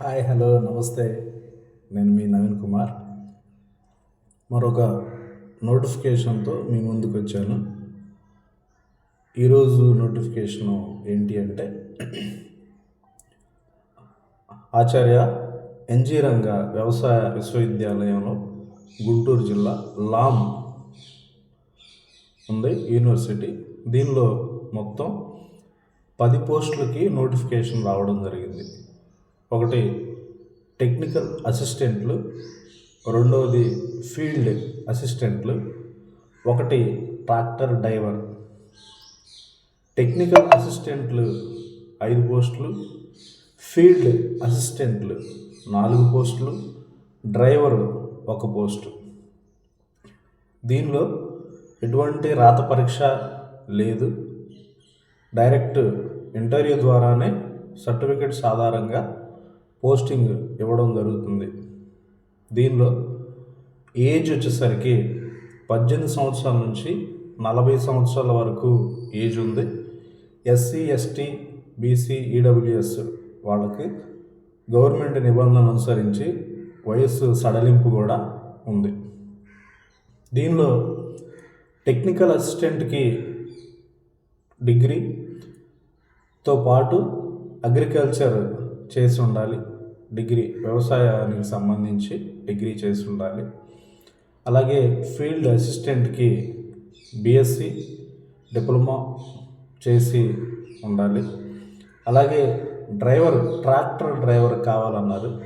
Hi hello నమస్తే. నేను మీ నవీన్ కుమార్. మరొక నోటిఫికేషన్తో మీ ముందుకు వచ్చాను ఈరోజు నోటిఫికేషను ఏంటి అంటే ఆచార్య ఎన్జీ రంగ వ్యవసాయ విశ్వవిద్యాలయంలో గుంటూరు జిల్లా లామ్ ఉంది యూనివర్సిటీ. దీనిలో మొత్తం పది పోస్టులకి నోటిఫికేషన్ రావడం జరిగింది. ఒకటి టెక్నికల్ అసిస్టెంట్లు రెండవది ఫీల్డ్ అసిస్టెంట్లు ఒకటి ట్రాక్టర్ డ్రైవర్. టెక్నికల్ అసిస్టెంట్లు ఐదు పోస్టులు ఫీల్డ్ అసిస్టెంట్లు నాలుగు పోస్టులు డ్రైవర్ ఒక పోస్టు. దీనిలో ఎటువంటి రాత పరీక్ష లేదు. డైరెక్ట్ ఇంటర్వ్యూ ద్వారానే సర్టిఫికెట్స్ ఆధారంగా పోస్టింగ్ ఇవ్వడం జరుగుతుంది. దీనిలో ఏజ్ వచ్చేసరికి పద్దెనిమిది సంవత్సరాల నుంచి నలభై సంవత్సరాల వరకు ఏజ్ ఉంది. ఎస్సీ ఎస్టీ బీసీ ఈడబ్ల్యూఎస్ వాళ్ళకి గవర్నమెంట్ నిబంధనలు అనుసరించి వయస్సు సడలింపు కూడా ఉంది. దీనిలో టెక్నికల్ అసిస్టెంట్కి డిగ్రీతో పాటు అగ్రికల్చర్ చేసి ఉండాలి. డిగ్రీ వ్యవసాయానికి సంబంధించి డిగ్రీ చేసి ఉండాలి అలాగే ఫీల్డ్ అసిస్టెంట్కి బీఎస్సీ డిప్లొమా చేసి ఉండాలి. అలాగే డ్రైవర్ ట్రాక్టర్ డ్రైవర్ కావాలన్నారు.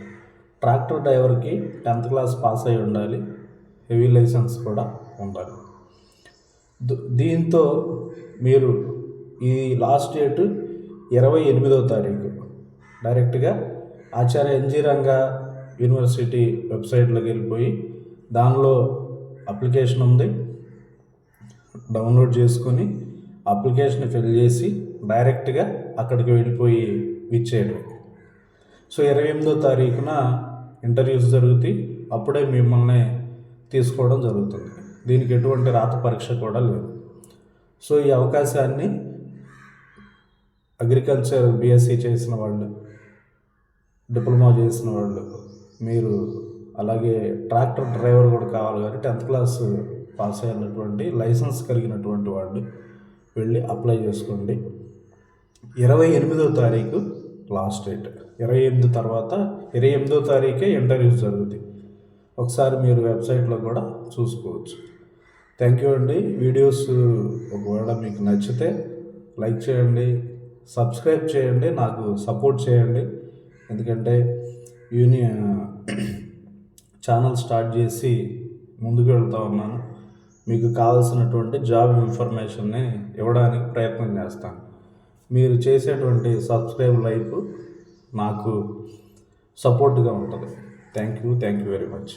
ట్రాక్టర్ డ్రైవర్కి టెన్త్ క్లాస్ పాస్ అయి ఉండాలి. హెవీ లైసెన్స్ కూడా ఉండాలి. దీంతో మీరు ఈ లాస్ట్ డేటు ఇరవై ఎనిమిదవ తారీఖు. డైరెక్ట్గా ఆచార్య ఎన్జీ రంగా యూనివర్సిటీ వెబ్సైట్లోకి వెళ్ళిపోయి దానిలో అప్లికేషన్ ఉంది. డౌన్లోడ్ చేసుకొని అప్లికేషన్ ఫిల్ చేసి డైరెక్ట్గా అక్కడికి వెళ్ళిపోయి ఇచ్చేయడం సో ఇరవై ఎనిమిదో తారీఖున ఇంటర్వ్యూస్ జరుగుతాయి. అప్పుడే మిమ్మల్ని తీసుకోవడం జరుగుతుంది. దీనికి ఎటువంటి రాత పరీక్ష కూడా లేదు. సో ఈ అవకాశాన్ని అగ్రికల్చర్ బీఎస్సీ చేసిన వాళ్ళు డిప్లొమా చేసిన వాళ్ళు మీరు అలాగే ట్రాక్టర్ డ్రైవర్ కూడా కావాలి కాబట్టి టెన్త్ క్లాస్ పాస్ అయినటువంటి లైసెన్స్ కలిగినటువంటి వాళ్ళు వెళ్ళి అప్లై చేసుకోండి. ఇరవై ఎనిమిదో తారీఖు లాస్ట్ డేట్. ఇరవై ఎనిమిది తర్వాత ఇరవై ఎనిమిదో తారీఖే ఇంటర్వ్యూస్ జరుగుతాయి. ఒకసారి మీరు వెబ్సైట్లో కూడా చూసుకోవచ్చు. థ్యాంక్ యూ అండి. వీడియోస్ ఒకవేళ మీకు నచ్చితే లైక్ చేయండి సబ్స్క్రైబ్ చేయండి నాకు సపోర్ట్ చేయండి. ఎందుకంటే యూని ఛానల్ స్టార్ట్ చేసి ముందుకు వెళ్తూ ఉన్నాను. మీకు కావాల్సినటువంటి జాబ్ ఇన్ఫర్మేషన్ని ఇవ్వడానికి ప్రయత్నం చేస్తాను. మీరు చేసేటువంటి సబ్స్క్రైబ్ లైఫ్ నాకు సపోర్ట్గా ఉంటుంది. Thank you thank you very much.